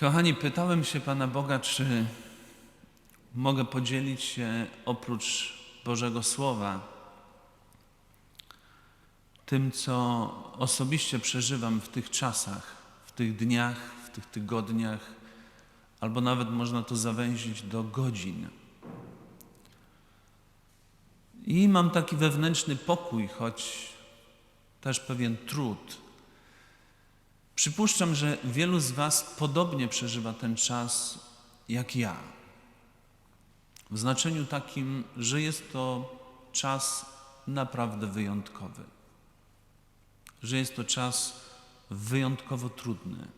Kochani, pytałem się Pana Boga, czy mogę podzielić się oprócz Bożego Słowa tym, co osobiście przeżywam w tych czasach, w tych dniach, w tych tygodniach, albo nawet można to zawęzić do godzin. I mam taki wewnętrzny pokój, choć też pewien trud. Przypuszczam, że wielu z Was podobnie przeżywa ten czas jak ja. W znaczeniu takim, że jest to czas naprawdę wyjątkowy. Że jest to czas wyjątkowo trudny.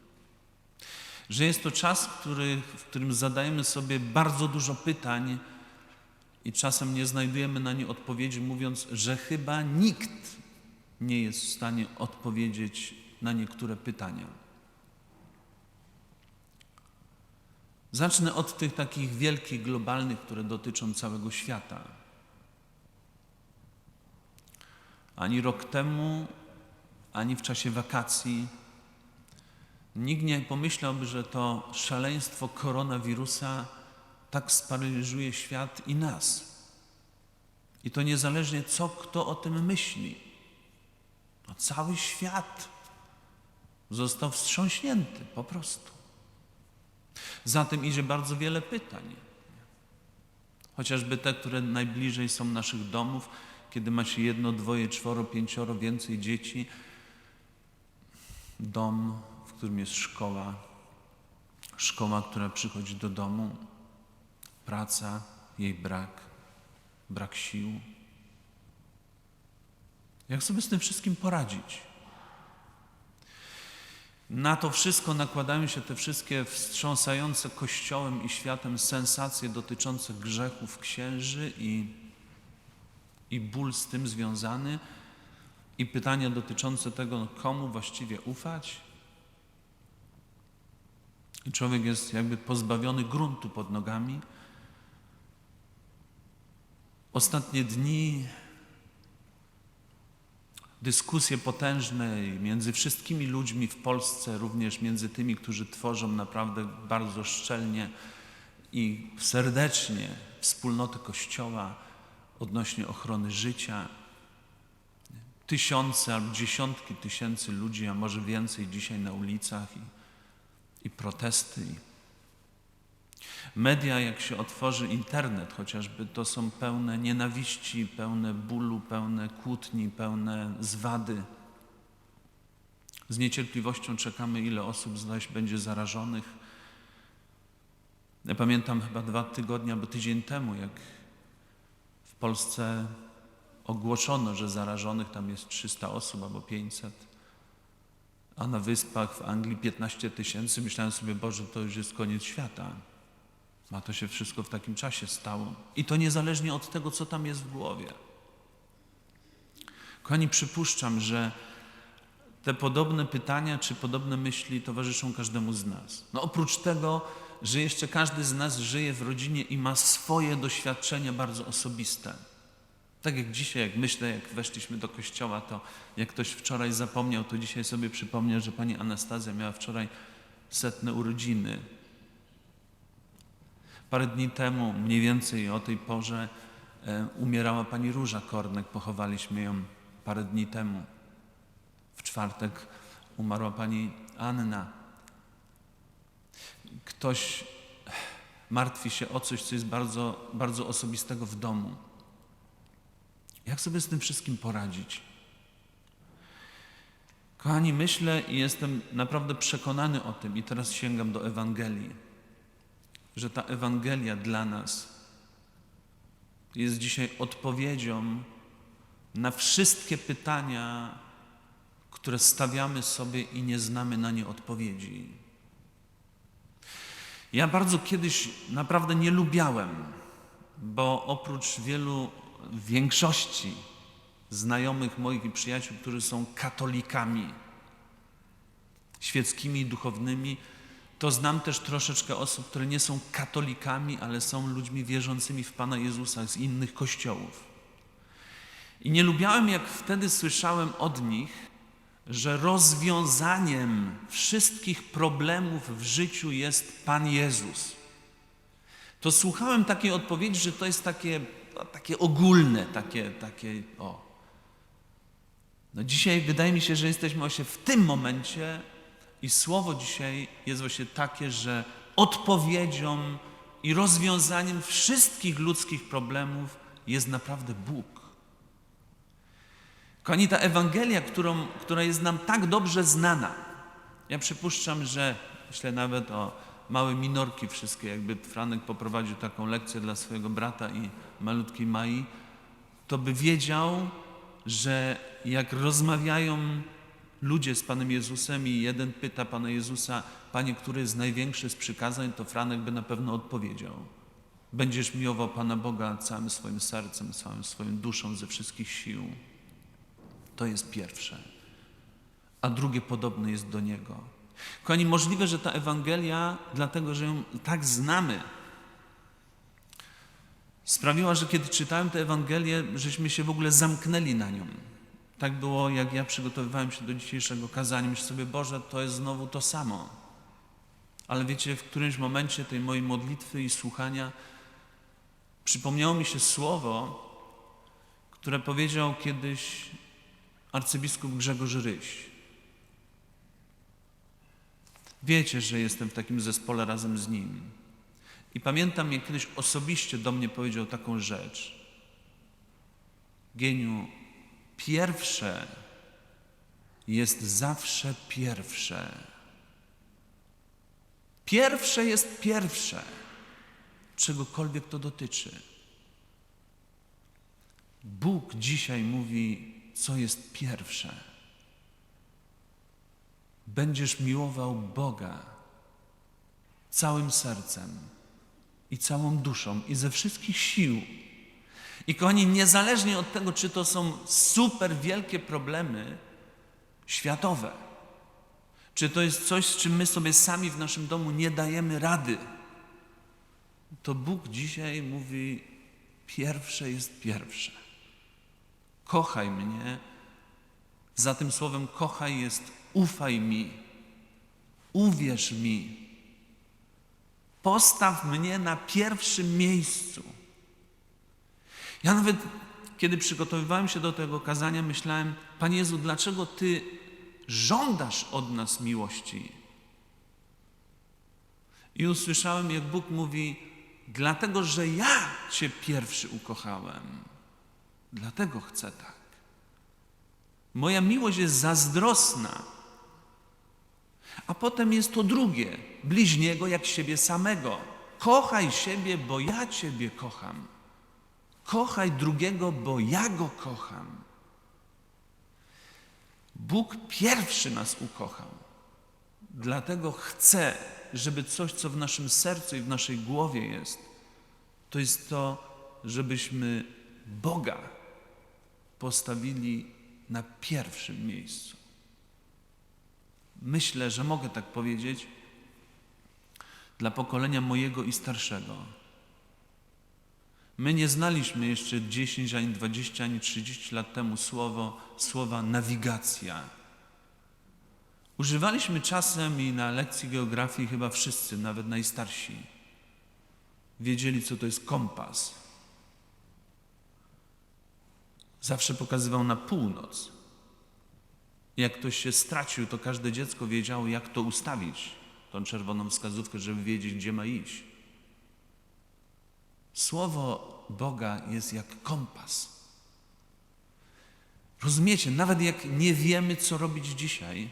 Że jest to czas, który, w którym zadajemy sobie bardzo dużo pytań i czasem nie znajdujemy na nie odpowiedzi, mówiąc, że chyba nikt nie jest w stanie odpowiedzieć na niektóre pytania. Zacznę od tych takich wielkich, globalnych, które dotyczą całego świata. Ani rok temu, ani w czasie wakacji nikt nie pomyślałby, że to szaleństwo koronawirusa tak sparaliżuje świat i nas. I to niezależnie co kto o tym myśli. No, cały świat został wstrząśnięty po prostu. Za tym idzie bardzo wiele pytań. Chociażby te, które najbliżej są naszych domów, kiedy ma się jedno, dwoje, czworo, pięcioro, więcej dzieci. Dom, w którym jest szkoła, szkoła, która przychodzi do domu, praca, jej brak, brak sił. Jak sobie z tym wszystkim poradzić? Na to wszystko nakładają się te wszystkie wstrząsające Kościołem i światem sensacje dotyczące grzechów księży i, i ból z tym związany, i pytania dotyczące tego, komu właściwie ufać. I człowiek jest jakby pozbawiony gruntu pod nogami. Ostatnie dni dyskusje potężne między wszystkimi ludźmi w Polsce, również między tymi, którzy tworzą naprawdę bardzo szczelnie i serdecznie wspólnotę Kościoła odnośnie ochrony życia. Tysiące albo dziesiątki tysięcy ludzi, a może więcej dzisiaj na ulicach i, i protesty. Media, jak się otworzy internet chociażby, to są pełne nienawiści, pełne bólu, pełne kłótni, pełne zwady. Z niecierpliwością czekamy, ile osób zaś będzie zarażonych. Ja pamiętam chyba dwa tygodnie albo tydzień temu, jak w Polsce ogłoszono, że zarażonych tam jest 300 osób albo 500, a na wyspach w Anglii 15 tysięcy. Myślałem sobie, Boże, to już jest koniec świata. A to się wszystko w takim czasie stało. I to niezależnie od tego, co tam jest w głowie. Kochani, przypuszczam, że te podobne pytania czy podobne myśli towarzyszą każdemu z nas. No oprócz tego, że jeszcze każdy z nas żyje w rodzinie i ma swoje doświadczenia bardzo osobiste. Tak jak dzisiaj, jak myślę, jak weszliśmy do kościoła, to jak ktoś wczoraj zapomniał, to dzisiaj sobie przypomniał, że pani Anastazja miała wczoraj setne urodziny. Parę dni temu, mniej więcej o tej porze, e, umierała pani Róża Kornek. Pochowaliśmy ją parę dni temu. W czwartek umarła pani Anna. Ktoś martwi się o coś, co jest bardzo, bardzo osobistego w domu. Jak sobie z tym wszystkim poradzić? Kochani, myślę i jestem naprawdę przekonany o tym, i teraz sięgam do Ewangelii że ta Ewangelia dla nas jest dzisiaj odpowiedzią na wszystkie pytania, które stawiamy sobie i nie znamy na nie odpowiedzi. Ja bardzo kiedyś naprawdę nie lubiałem, bo oprócz wielu, większości znajomych moich i przyjaciół, którzy są katolikami świeckimi duchownymi, to znam też troszeczkę osób, które nie są katolikami, ale są ludźmi wierzącymi w Pana Jezusa z innych kościołów. I nie lubiałem, jak wtedy słyszałem od nich, że rozwiązaniem wszystkich problemów w życiu jest Pan Jezus, to słuchałem takiej odpowiedzi, że to jest takie, no, takie ogólne, takie, takie o. No dzisiaj wydaje mi się, że jesteśmy właśnie w tym momencie i słowo dzisiaj jest właśnie takie, że odpowiedzią i rozwiązaniem wszystkich ludzkich problemów jest naprawdę Bóg. Kochani, ta Ewangelia, którą, która jest nam tak dobrze znana, ja przypuszczam, że myślę nawet o małe minorki wszystkie, jakby Franek poprowadził taką lekcję dla swojego brata i malutkiej Mai, to by wiedział, że jak rozmawiają ludzie z Panem Jezusem i jeden pyta Pana Jezusa, Panie, który jest największy z przykazań, to Franek by na pewno odpowiedział. Będziesz miłował Pana Boga całym swoim sercem, całą swoją duszą, ze wszystkich sił. To jest pierwsze. A drugie podobne jest do Niego. Kochani, możliwe, że ta Ewangelia, dlatego że ją tak znamy, sprawiła, że kiedy czytałem tę Ewangelię, żeśmy się w ogóle zamknęli na nią. Tak było, jak ja przygotowywałem się do dzisiejszego kazania. Myślę sobie, Boże, to jest znowu to samo. Ale wiecie, w którymś momencie tej mojej modlitwy i słuchania przypomniało mi się słowo, które powiedział kiedyś arcybiskup Grzegorz Ryś. Wiecie, że jestem w takim zespole razem z nim. I pamiętam, jak kiedyś osobiście do mnie powiedział taką rzecz. Geniu, pierwsze jest zawsze pierwsze. Pierwsze jest pierwsze, czegokolwiek to dotyczy. Bóg dzisiaj mówi, co jest pierwsze. Będziesz miłował Boga całym sercem i całą duszą i ze wszystkich sił. I kochani, niezależnie od tego, czy to są super wielkie problemy światowe, czy to jest coś, z czym my sobie sami w naszym domu nie dajemy rady, to Bóg dzisiaj mówi: pierwsze jest pierwsze. Kochaj mnie. Za tym słowem kochaj jest ufaj mi, uwierz mi, postaw mnie na pierwszym miejscu. Ja nawet, kiedy przygotowywałem się do tego kazania, myślałem, Panie Jezu, dlaczego Ty żądasz od nas miłości? I usłyszałem, jak Bóg mówi, dlatego, że ja Cię pierwszy ukochałem. Dlatego chcę tak. Moja miłość jest zazdrosna. A potem jest to drugie, bliźniego jak siebie samego. Kochaj siebie, bo ja Ciebie kocham. Kochaj drugiego, bo ja go kocham. Bóg pierwszy nas ukochał. Dlatego chce, żeby coś, co w naszym sercu i w naszej głowie jest, to jest to, żebyśmy Boga postawili na pierwszym miejscu. Myślę, że mogę tak powiedzieć dla pokolenia mojego i starszego. My nie znaliśmy jeszcze 10, ani 20, ani 30 lat temu słowo, słowa nawigacja. Używaliśmy czasem i na lekcji geografii chyba wszyscy, nawet najstarsi, wiedzieli, co to jest kompas. Zawsze pokazywał na północ. Jak ktoś się stracił, to każde dziecko wiedziało, jak to ustawić, tą czerwoną wskazówkę, żeby wiedzieć, gdzie ma iść. Słowo Boga jest jak kompas. Rozumiecie, nawet jak nie wiemy, co robić dzisiaj,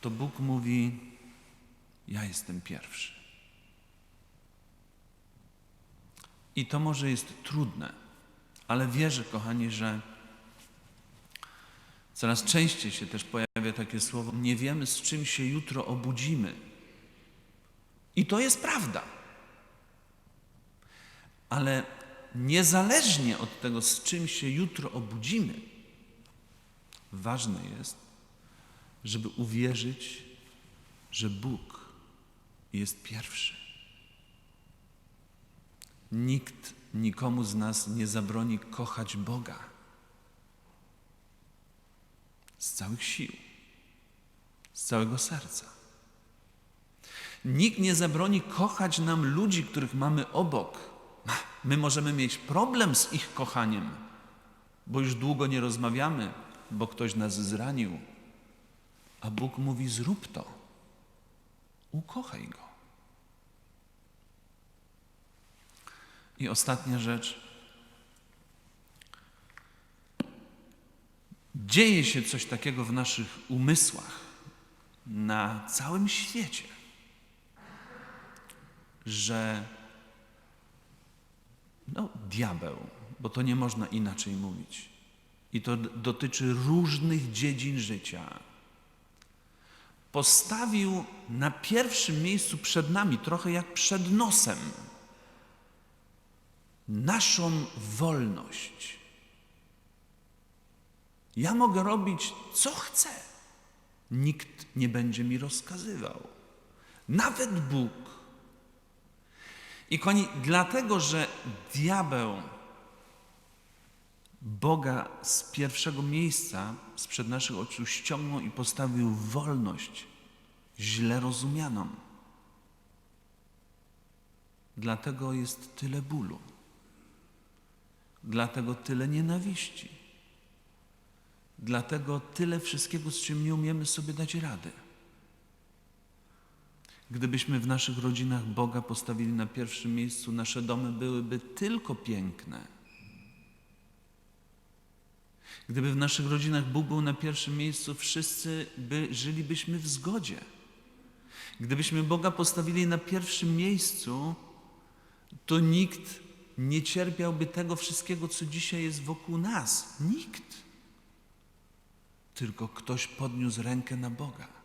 to Bóg mówi: Ja jestem pierwszy. I to może jest trudne, ale wierzę, kochani, że coraz częściej się też pojawia takie słowo: Nie wiemy, z czym się jutro obudzimy. I to jest prawda. Ale niezależnie od tego, z czym się jutro obudzimy, ważne jest, żeby uwierzyć, że Bóg jest pierwszy. Nikt nikomu z nas nie zabroni kochać Boga z całych sił. z całego serca. Nikt nie zabroni kochać nam ludzi, których mamy obok. My możemy mieć problem z ich kochaniem, bo już długo nie rozmawiamy, bo ktoś nas zranił. A Bóg mówi: zrób to. Ukochaj go. I ostatnia rzecz. Dzieje się coś takiego w naszych umysłach na całym świecie, że no, diabeł, bo to nie można inaczej mówić, i to dotyczy różnych dziedzin życia, postawił na pierwszym miejscu przed nami, trochę jak przed nosem, naszą wolność. Ja mogę robić, co chcę. Nikt nie będzie mi rozkazywał. Nawet Bóg. I koni, dlatego, że diabeł Boga z pierwszego miejsca, sprzed naszych oczu ściągnął i postawił wolność źle rozumianą. Dlatego jest tyle bólu. Dlatego tyle nienawiści. Dlatego tyle wszystkiego, z czym nie umiemy sobie dać rady. Gdybyśmy w naszych rodzinach Boga postawili na pierwszym miejscu, nasze domy byłyby tylko piękne. Gdyby w naszych rodzinach Bóg był na pierwszym miejscu, wszyscy by, żylibyśmy w zgodzie. Gdybyśmy Boga postawili na pierwszym miejscu, to nikt nie cierpiałby tego wszystkiego, co dzisiaj jest wokół nas. Nikt. Tylko ktoś podniósł rękę na Boga.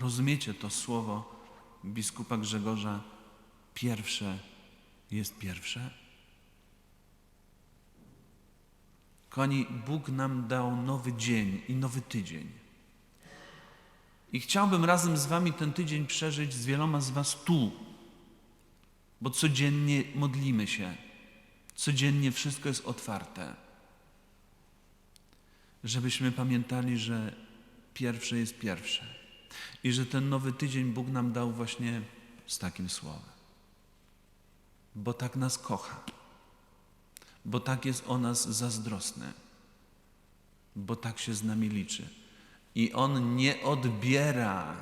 Rozumiecie to słowo biskupa Grzegorza? Pierwsze jest pierwsze. Kochani, Bóg nam dał nowy dzień i nowy tydzień. I chciałbym razem z Wami ten tydzień przeżyć z wieloma z Was tu, bo codziennie modlimy się, codziennie wszystko jest otwarte. Żebyśmy pamiętali, że pierwsze jest pierwsze i że ten nowy tydzień Bóg nam dał właśnie z takim słowem. Bo tak nas kocha, bo tak jest o nas zazdrosny, bo tak się z nami liczy. I On nie odbiera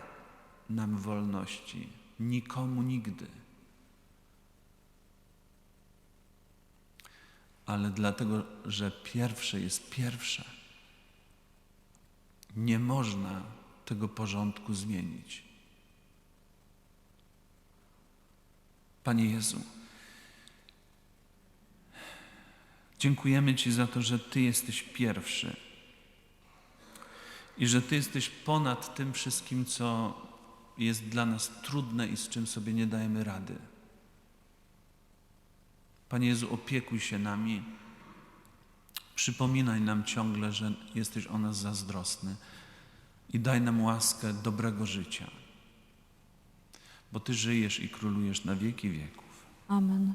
nam wolności nikomu nigdy. Ale dlatego, że pierwsze jest pierwsze, nie można tego porządku zmienić. Panie Jezu, dziękujemy Ci za to, że Ty jesteś pierwszy i że Ty jesteś ponad tym wszystkim, co jest dla nas trudne i z czym sobie nie dajemy rady. Panie Jezu, opiekuj się nami. Przypominaj nam ciągle, że jesteś o nas zazdrosny i daj nam łaskę dobrego życia, bo Ty żyjesz i królujesz na wieki wieków. Amen.